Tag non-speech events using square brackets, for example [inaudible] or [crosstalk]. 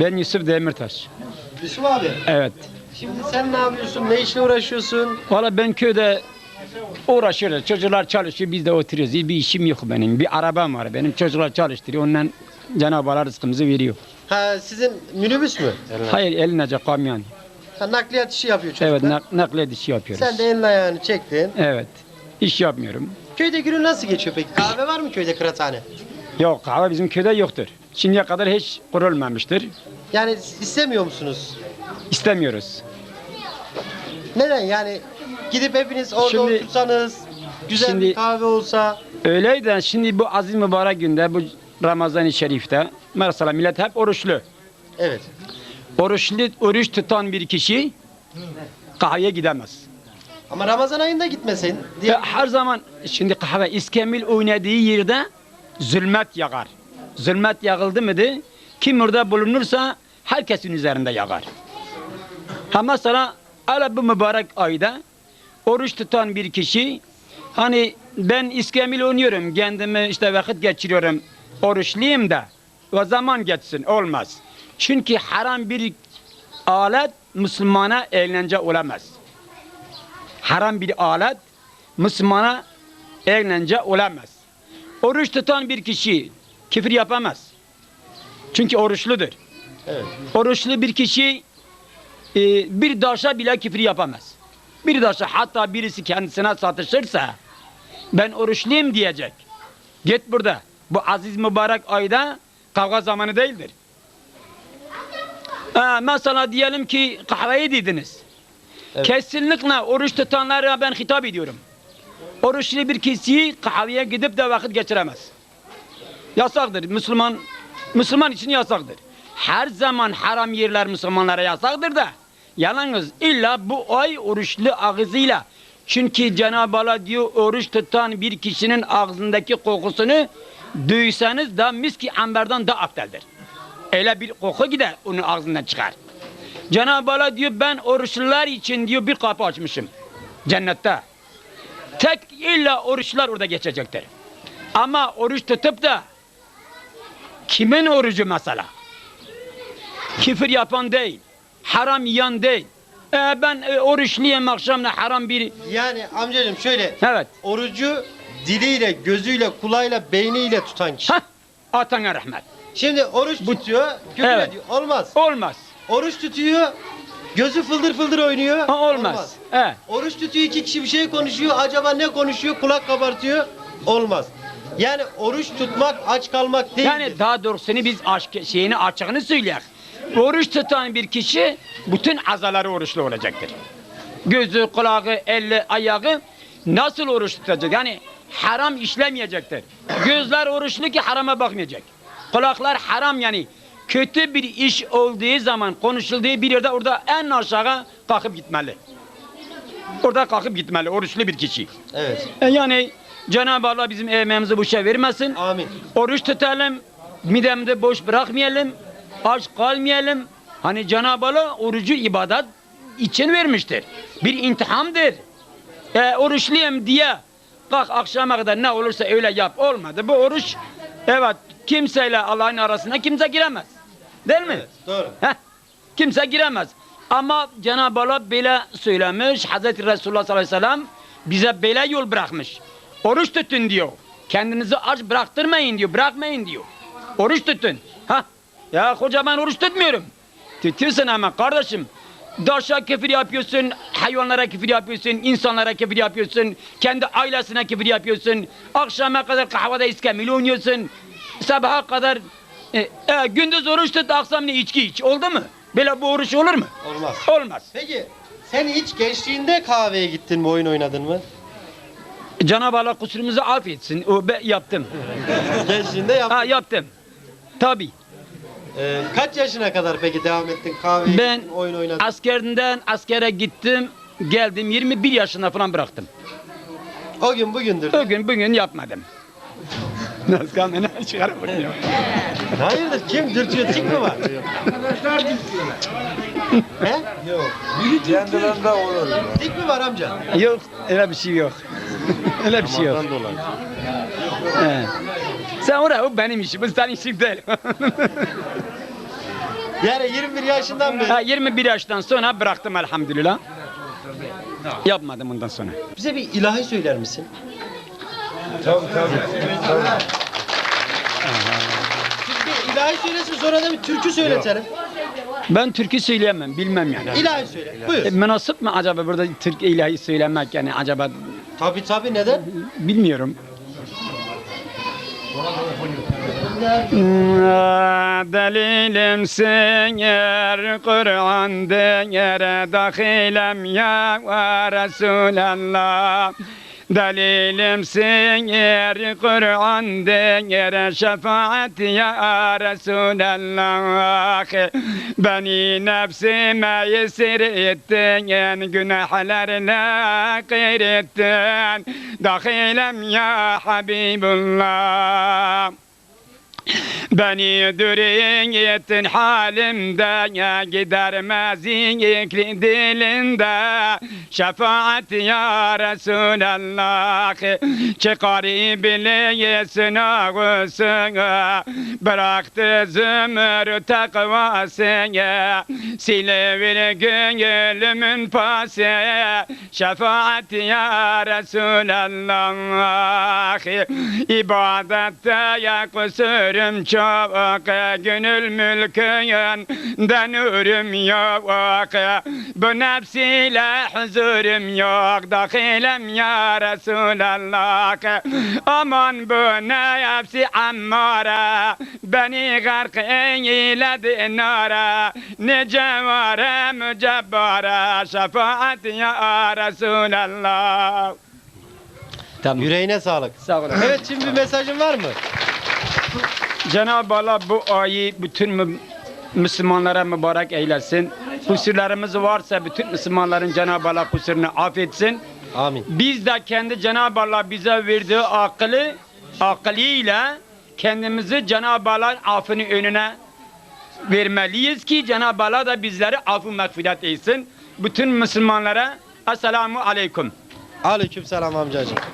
Ben Yusuf Demirtaş. Yusuf abi. Evet. Şimdi sen ne yapıyorsun? Ne işle uğraşıyorsun? Valla ben köyde uğraşıyoruz. Çocuklar çalışıyor, biz de oturuyoruz. Bir işim yok benim. Bir arabam var benim. Çocuklar çalıştırıyor. Ondan Cenab-ı Allah rızkımızı veriyor. Ha sizin minibüs mü? Hayır elinece kamyon. Ha, nakliyat işi yapıyor çocuklar. Evet nak nakliyat işi yapıyoruz. Sen de elini ayağını çektin. Evet. İş yapmıyorum. Köyde günün nasıl geçiyor peki? Kahve var mı köyde kıraathane? Yok kahve bizim köyde yoktur. Şimdiye kadar hiç kurulmamıştır. Yani istemiyor musunuz? İstemiyoruz. Neden yani gidip hepiniz orada Şimdi- otursanız güzel şimdi- bir kahve olsa Öyleydi şimdi bu aziz mübarek günde bu Ramazan-ı Şerif'te mesela millet hep oruçlu. evet. Oruçlu, oruç tutan bir kişi kahveye gidemez. Ama Ramazan ayında gitmesin diye her zaman şimdi kahve iskemil oynadığı yerde zulmet yağar. Zulmet yağıldı mıydı? Kim orada bulunursa herkesin üzerinde yağar. Ha mesela öyle bu mübarek ayda oruç tutan bir kişi hani ben iskemil oynuyorum kendimi işte vakit geçiriyorum oruçluyum da o zaman geçsin olmaz. Çünkü haram bir alet Müslümana eğlence olamaz haram bir alet Müslümana eğlence olamaz. Oruç tutan bir kişi küfür yapamaz. Çünkü oruçludur. Evet. Oruçlu bir kişi e, bir daşa bile küfür yapamaz. Bir daşa hatta birisi kendisine satışırsa ben oruçluyum diyecek. Git burada. Bu aziz mübarek ayda kavga zamanı değildir. Ha, mesela diyelim ki kahveyi dediniz. Evet. Kesinlikle oruç tutanlara ben hitap ediyorum. Oruçlu bir kişi kahveye gidip de vakit geçiremez. Yasaktır. Müslüman Müslüman için yasaktır. Her zaman haram yerler Müslümanlara yasaktır da. Yalnız illa bu ay oruçlu ağzıyla. Çünkü Cenab-ı Allah diyor oruç tutan bir kişinin ağzındaki kokusunu duysanız da miski amberden daha akteldir. Öyle bir koku gider onun ağzından çıkar. Cenab-ı Allah diyor ben oruçlular için diyor bir kapı açmışım cennette. Tek illa oruçlar orada geçecektir. Ama oruç tutup da kimin orucu mesela? Küfür yapan değil, haram yiyen değil. E, ben e, oruçluyum akşamda haram bir... Yani amcacığım şöyle Evet. orucu diliyle, gözüyle, kulağıyla, beyniyle tutan kişi. Hah, atana rahmet. Şimdi oruç tutuyor, küfür Evet. ediyor. Olmaz. Olmaz. Oruç tutuyor, gözü fıldır fıldır oynuyor. Ha, olmaz. He. Oruç tutuyor iki kişi bir şey konuşuyor. Acaba ne konuşuyor? Kulak kabartıyor. Olmaz. Yani oruç tutmak aç kalmak değil. Yani daha doğrusunu biz aşk şeyini açığını söyleyek. Oruç tutan bir kişi bütün azaları oruçlu olacaktır. Gözü, kulağı, eli, ayağı nasıl oruç tutacak? Yani haram işlemeyecektir. Gözler oruçlu ki harama bakmayacak. Kulaklar haram yani kötü bir iş olduğu zaman konuşulduğu bir yerde orada en aşağı kalkıp gitmeli. Orada kalkıp gitmeli oruçlu bir kişi. Evet. E yani Cenab-ı Allah bizim emeğimizi boşa vermesin. Amin. Oruç tutalım, midemde boş bırakmayalım, aç kalmayalım. Hani Cenab-ı Allah orucu ibadet için vermiştir. Bir intihamdır. E, oruçluyum diye kalk akşama kadar ne olursa öyle yap olmadı. Bu oruç evet kimseyle Allah'ın arasına kimse giremez. Değil mi? Evet, doğru. Heh, kimse giremez. Ama Cenab-ı Allah böyle söylemiş. Hazreti Resulullah sallallahu aleyhi ve sellem bize böyle yol bırakmış. Oruç tutun diyor. Kendinizi aç bıraktırmayın diyor. Bırakmayın diyor. Oruç tutun. Ha? Ya hoca ben oruç tutmuyorum. Tutuyorsun ama kardeşim. Daşa küfür yapıyorsun, hayvanlara küfür yapıyorsun, insanlara küfür yapıyorsun, kendi ailesine küfür yapıyorsun, akşama kadar kahvede iskemil oynuyorsun, sabaha kadar e, e, gündüz oruç tut, akşam ne içki iç. Oldu mu? Böyle bu oruç olur mu? Olmaz. Olmaz. Peki sen hiç gençliğinde kahveye gittin mi, oyun oynadın mı? Cenab-ı Allah kusurumuzu affetsin. O be, yaptım. [laughs] gençliğinde yaptın. Ha yaptım. Tabii. Ee, kaç yaşına kadar peki devam ettin kahveye Ben gittin, oyun oynadın? askerden askere gittim. Geldim 21 yaşında falan bıraktım. o gün bugündür. O gün bugün yapmadım. Nasıl kaldı? Ne çıkarıp oynuyor? Hayırdır kim dürtüyor tik mi var? He? Yok. Kendilerinde olur. Tik mi var amca? Yok öyle bir şey yok. [laughs] öyle bir şey yok. He. Sen oraya o benim işim. Bu senin işin değil. [laughs] Yani 21 yaşından beri Ha, 21 yaştan sonra bıraktım elhamdülillah. Yapmadım ondan sonra. bize bir ilahi söyler misin? Tabii tabii. İlahi söylesin sonra da bir türkü söyletelim. Ben türkü söyleyemem, bilmem yani. İlahi söyle. Buyur. E, münasip mi acaba burada Türk ilahi söylemek yani acaba Tabii tabii neden? bilmiyorum. Delilimsin yer Kur'an değere dahilem ya Resulallah Delilimsin yer Kur'an değere şefaat ya Resulallah. Beni nefsime yesir ettin günahlarla kıyrettin? Dahilem ya Habibullah Beni dürün ettin halimde gidermez ikli dilinde. Şefaat ya Resulallah Çıkar bileyesin ağusunu Bıraktı zümür takvasını Silevir gönlümün pası. Şefaat ya Resulallah İbadette ya kusurum çok Gönül mülkünden ürüm yok Bu nefsiyle huzurum yok Dakilem ya Resulallah Aman bu nefsi ammara Beni gark eyledi nara Nice var mücebbara Şefaat ya Resulallah Tamam. Yüreğine sağlık. Sağ olun. Evet şimdi bir mesajın var mı? Cenab-ı Allah bu ayı bütün mü- Müslümanlara mübarek eylesin. Kusurlarımız varsa bütün Müslümanların Cenab-ı Allah kusurunu affetsin. Amin. Biz de kendi Cenab-ı Allah bize verdiği akıllı, akılıyla kendimizi Cenab-ı Allah'ın affını önüne vermeliyiz ki Cenab-ı Allah da bizleri affı mağfiret etsin. Bütün Müslümanlara Esselamu Aleyküm. Aleyküm selam amcacığım.